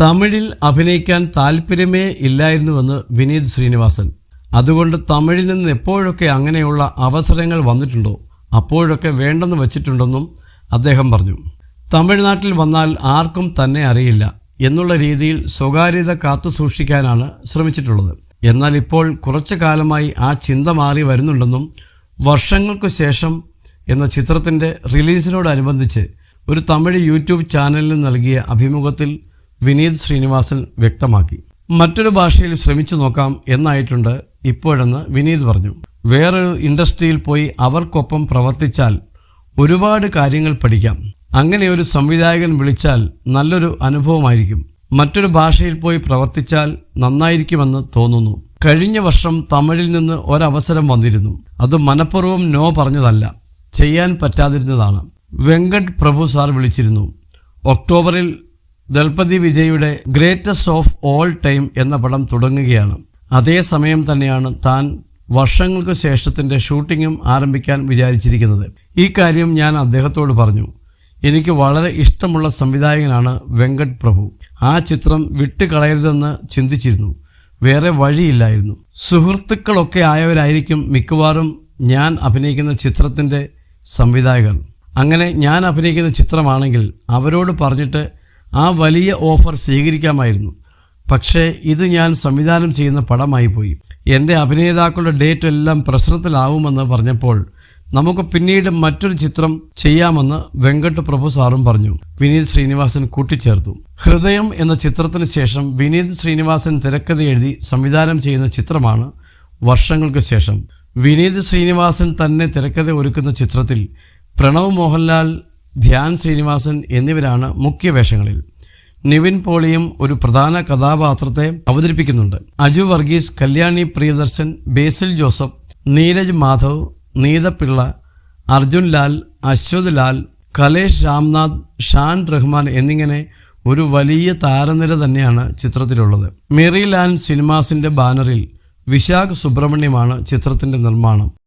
തമിഴിൽ അഭിനയിക്കാൻ താല്പര്യമേ ഇല്ലായിരുന്നുവെന്ന് വിനീത് ശ്രീനിവാസൻ. അതുകൊണ്ട് തമിഴിൽ നിന്ന് എപ്പോഴൊക്കെ അങ്ങനെയുള്ള അവസരങ്ങൾ വന്നിട്ടുണ്ടോ അപ്പോഴൊക്കെ വേണ്ടെന്ന് വച്ചിട്ടുണ്ടെന്നും അദ്ദേഹം പറഞ്ഞു. തമിഴ്നാട്ടിൽ വന്നാൽ ആർക്കും തന്നെ അറിയില്ല എന്നുള്ള രീതിയിൽ സ്വകാര്യത കാത്തു സൂക്ഷിക്കാനാണ് ശ്രമിച്ചിട്ടുള്ളത്. എന്നാൽ ഇപ്പോൾ കുറച്ചു കാലമായി ആ ചിന്ത മാറി വരുന്നുണ്ടെന്നും വർഷങ്ങൾക്കു ശേഷം എന്ന ചിത്രത്തിന്റെ റിലീസിനോടനുബന്ധിച്ച് ഒരു തമിഴ് യൂട്യൂബ് ചാനലിന് നൽകിയ അഭിമുഖത്തിൽ വിനീത് ശ്രീനിവാസൻ വ്യക്തമാക്കി. മറ്റൊരു ഭാഷയിൽ ശ്രമിച്ചു നോക്കാം എന്നായിട്ടുണ്ട് ഇപ്പോഴെന്ന് വിനീത് പറഞ്ഞു. വേറൊരു ഇൻഡസ്ട്രിയിൽ പോയി അവർക്കൊപ്പം പ്രവർത്തിച്ചാൽ ഒരുപാട് കാര്യങ്ങൾ പഠിക്കാം. അങ്ങനെ ഒരു സംവിധായകൻ വിളിച്ചാൽ നല്ലൊരു അനുഭവമായിരിക്കും. മറ്റൊരു ഭാഷയിൽ പോയി പ്രവർത്തിച്ചാൽ നന്നായിരിക്കുമെന്ന് തോന്നുന്നു. കഴിഞ്ഞ വർഷം തമിഴിൽ നിന്ന് ഒരവസരം വന്നിരുന്നു. അത് മനഃപൂർവം നോ പറഞ്ഞതല്ല ചെയ്യാൻ പറ്റാതിരുന്നതാണ്. വെങ്കട് പ്രഭു സാർ വിളിച്ചിരുന്നു. ഒക്ടോബറിൽ ദൾപതി വിജയുടെ ഗ്രേറ്റസ്റ്റ് ഓഫ് ഓൾ ടൈം എന്ന പടം തുടങ്ങുകയാണ്. അതേ സമയം തന്നെയാണ് താൻ വർഷങ്ങൾക്ക് ശേഷത്തിന്റെ ഷൂട്ടിങ്ങും ആരംഭിക്കാൻ വിചാരിച്ചിരിക്കുന്നത്. ഈ കാര്യം ഞാൻ അദ്ദേഹത്തോട് പറഞ്ഞു. എനിക്ക് വളരെ ഇഷ്ടമുള്ള സംവിധായകനാണ് വെങ്കട് പ്രഭു. ആ ചിത്രം വിട്ടുകളയരുതെന്ന് ചിന്തിച്ചിരുന്നു. വേറെ വഴിയില്ലായിരുന്നു. സുഹൃത്തുക്കളൊക്കെ ആയവരായിരിക്കും മിക്കവാറും ഞാൻ അഭിനയിക്കുന്ന ചിത്രത്തിന്റെ സംവിധായകർ. അങ്ങനെ ഞാൻ അഭിനയിക്കുന്ന ചിത്രമാണെങ്കിൽ അവരോട് പറഞ്ഞിട്ട് ആ വലിയ ഓഫർ സ്വീകരിക്കാമായിരുന്നു. പക്ഷേ ഇത് ഞാൻ സംവിധാനം ചെയ്യുന്ന പടമായി പോയി. എന്റെ അഭിനേതാക്കളുടെ ഡേറ്റ് എല്ലാം പ്രശ്നത്തിലാവുമെന്ന് പറഞ്ഞപ്പോൾ നമുക്ക് പിന്നീട് മറ്റൊരു ചിത്രം ചെയ്യാമെന്ന് വെങ്കട്ട് പ്രഭു സാറും പറഞ്ഞു. വിനീത് ശ്രീനിവാസൻ കൂട്ടിച്ചേർത്തു. ഹൃദയം എന്ന ചിത്രത്തിന് ശേഷം വിനീത് ശ്രീനിവാസൻ തിരക്കഥ എഴുതി സംവിധാനം ചെയ്യുന്ന ചിത്രമാണ് വർഷങ്ങൾക്ക് ശേഷം. വിനീത് ശ്രീനിവാസൻ തന്നെ തിരക്കഥ ഒരുക്കുന്ന ചിത്രത്തിൽ പ്രണവ് മോഹൻലാൽ ധ്യാൻ ശ്രീനിവാസൻ എന്നിവരാണ് മുഖ്യ വേഷങ്ങളിൽ. നിവിൻ പോളിയും ഒരു പ്രധാന കഥാപാത്രത്തെ അവതരിപ്പിക്കുന്നുണ്ട്. അജു വർഗീസ് കല്യാണി പ്രിയദർശൻ ബേസിൽ ജോസഫ് നീരജ് മാധവ് നീതപിള്ള അർജുൻ ലാൽ അശ്വത് ലാൽ കലേഷ് രാംനാഥ് ഷാൻ റഹ്മാൻ എന്നിങ്ങനെ ഒരു വലിയ താരനിര തന്നെയാണ് ചിത്രത്തിലുള്ളത്. മെറി ലാൻഡ് സിനിമാസിന്റെ ബാനറിൽ വിശാഖ് സുബ്രഹ്മണ്യമാണ് ചിത്രത്തിന്റെ നിർമ്മാണം.